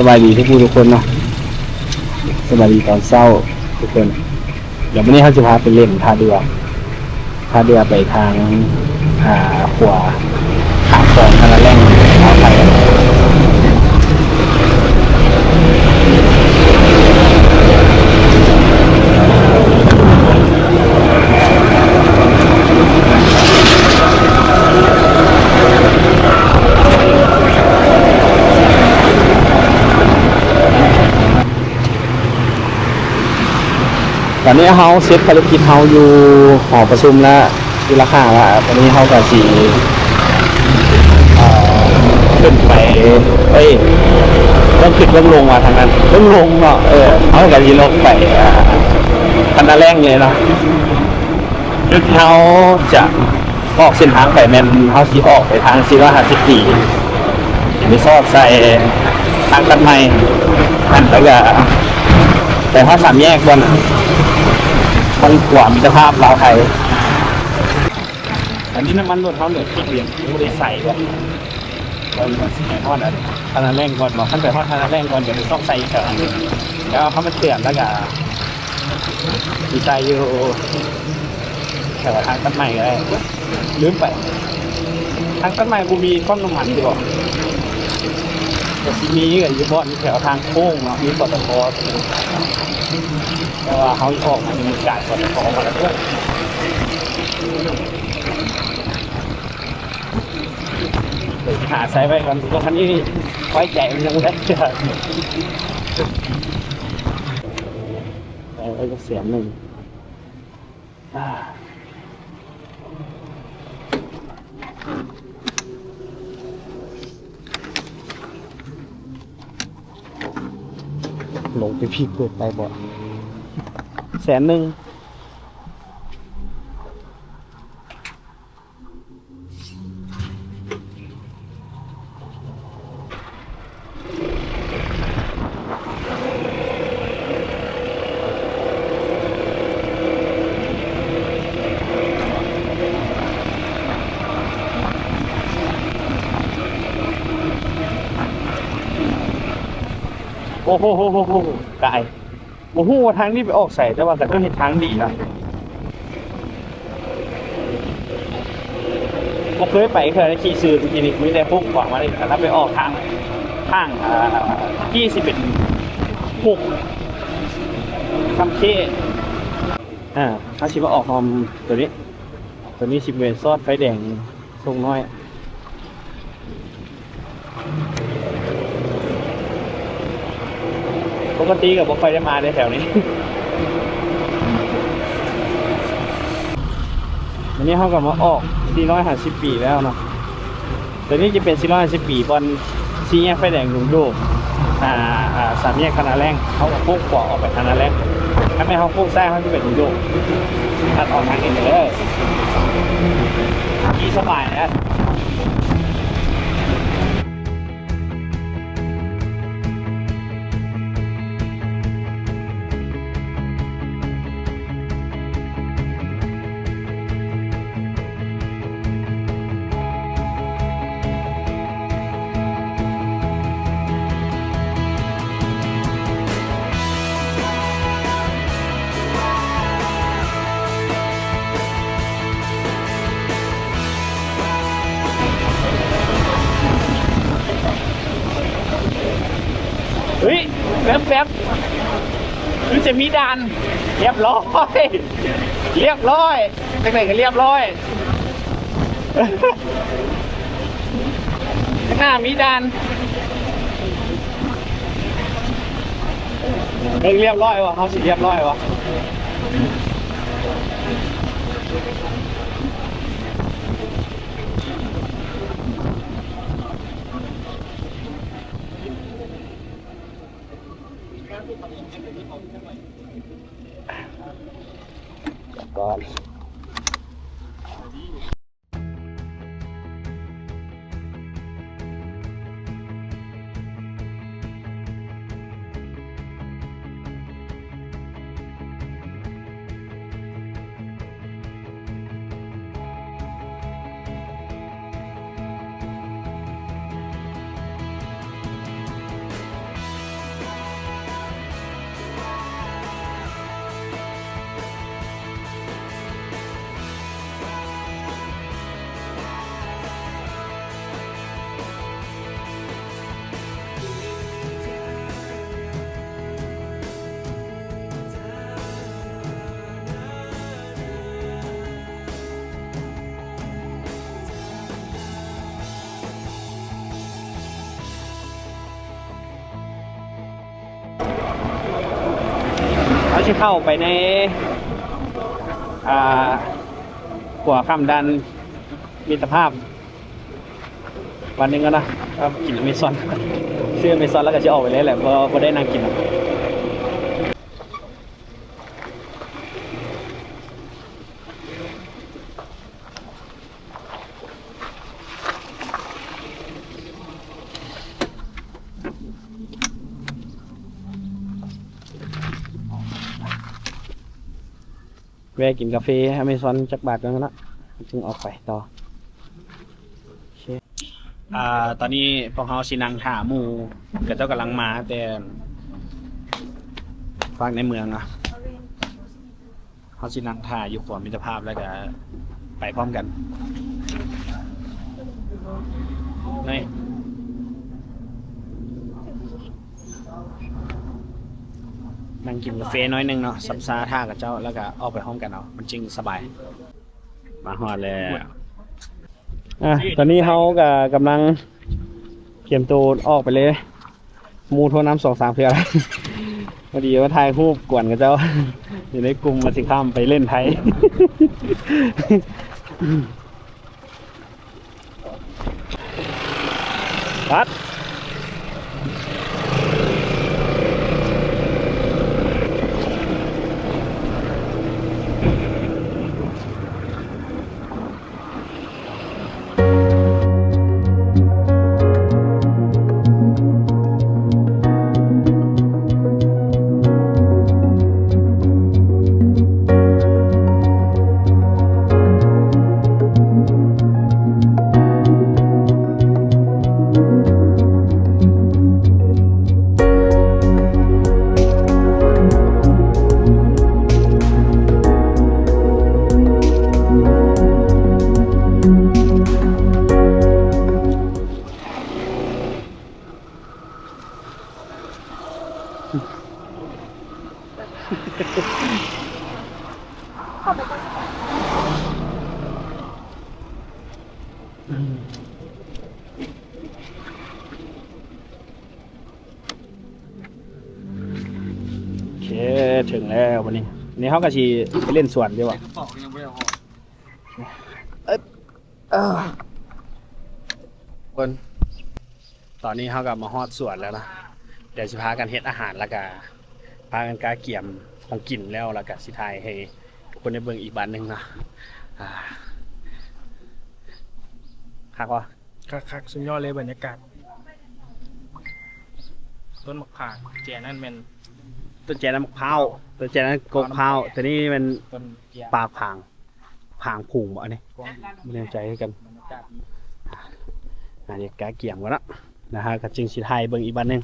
สบายดีทุกผู้ทุกคนเนาะสบายดีตอนเศร้าทุกคน เดี๋ยววันนี้เขาจะพาไปเล่นท่าเรือท่าเรือไปทางอ่าขวาขาคลองทางละแรงเอาไป ตอนนี้เขาเซตภารกิจเขาอยู่หอประชุมแล้วที่ราคาล้วตอนนี้เขากับสีขึ้นไปเอ้ยต้องขึ้นต้องลงมาทางนั้นต้องลงเนาะเออเขากับยีลงไปคันนาแรงเลยเนาะคือเขาจะออกเส้นทางไปแมนเขาสีออกไปทางซีว่าหาสิบปีมีซอกใส่ทางกันใหม่อันแล้วก็แต่ถ้าสามแยกบน มันกว่ามิตรภาพลาวไทย อันนี้น้ำมันรถเขาเหลือที่เปลี่ยนไม่ได้ใส่ด้วยตอนใส่ทอดอะทานาแรงก่อนบอกขั้นไปทอดทานาแรงก่อนเดี๋ยวต้องใส่อีกอันหนึ่งแล้วเขามาเตือนแล้วก็ดีใจอยู่แถวทางต้นไม้ก็ได้ลืมไป ทางต้นไม้กูมีก้อนน้ำมันดีกว่าแต่ที่มีกับยูบอนแถวทางโค้งเนาะมีปตท เพราะว่าเขาออกมามีการคนของมาแล้วด้วยหาใส่ไว้ก่อนตรงคันนี้ไว้ใจมันยังไม่ได้เชื่อใส่ไว้ก็เสียงหนึ่งอ่า หลงไปพี่เกิดไปบ่แสนหนึ่ง โอ้โหโหโหโหไกลโอ้โหทางนี้ไปออกใส่แต่ว่าก็ต้องเห็นทางดีนะผมเคยไปเคยได้ขี่ซื้อจริงๆไม่ได้พุ่งขวางมาเลยแต่ถ้าไปออกทางทางอ่าที่สิบเป็นหุกคำเคอ่าถ้าชิว่าออกนอมตัวนี้ ตัวนี้ชิบเวนซอดไฟแดงทรงน้อย ปกติกับบ่ค่อยได้มาในแถวนี้ วันนี้เขากลับมาออก450ปีแล้วเนาะแต่นี่จะเป็น450ปีบนซีแยกไฟแดงลุงโดกอ่าอ่าสามแยกคณะแรงเขากับพวกขวาออกไปคณะแรงถ้าไม่เขาพวกแท้เขาจะเป็นลุงโดกตัดออกทางนี้เลยขี่สบายนะ ป๊บแป๊บคือจะมีด่าน เรียบร้อย เรียบร้อยตั้งแต่ก็เรียบร้อยข้างหน้ามีด่านเฮ้ยเรียบร้อยวะเขาสิเรียบร้อยวะ ก่อน สิเข้าไปในอ่าหัวคำดันมิตรภาพ วันหนึงก็นะครับกินอเมซอนเสื้ออเมซอนแล้วก็จะออกไปเลยแหละเพราะได้นางกินหรอก แวะกินกาแฟอเมซอนจักบาทกันนะจึงออกไปต่ออ่าตอนนี้พวกเขาสินังถาหมูกับเจ้ากำลังมาแต่ฟังในเมืองอะเขาสินังถ่าอยู่ขวามิตรภาพแล้วก็ไปพร้อมกันนี่ นั่งกินกาแฟน้อยหนึงเนาะสัมซาท่ากับเจ้าแล้วก็ออกไปห้องกันเอาะมันจริงสบาย มาฮอดแล้วอะตอนนี้เขาก็กำลังเตรียมตัวออกไปเลย มูโทรน้ำสองสามเพื่ออะไรพอดีว่าถ่ายรูปกวนกับเจ้า อยู่ในกลุ่มมาสิข้ามไปเล่นไทยปัด โอเคถึงแล้ววันนี้วันนี้เขาก็ชีไปเล่นสวนดีกว่ากระเป๋ายังไม่ได้ออกคนตอนนี้เขากับมาฮอดสวนแล้วนะ เดี๋ยวสิพากันเฮ็ดอาหารแล้วก็พากันกาเกี่ยมของกินแล้วแล้วก็สิทายให้ทุก คนได้เบิ่งอีกบ้านหนึงนะอ่าคักวะคักคักๆสุดยอดเลยบรรยากาศ ต้นมะขามเจียนั่นเป็นต้นแจน้ำมะพร้าวต้นแจนั้นกกพร้าวแต่นี่เป็นต้นเจียปลาผางผางผุ่งบ่อันนี้กว้างไม่แน่ใจคือกันบรรยากาศดีอันนี้กาเกี่ยมกันละนะฮะก็จึงสิทายเบิ่งอีกบ้านหนึง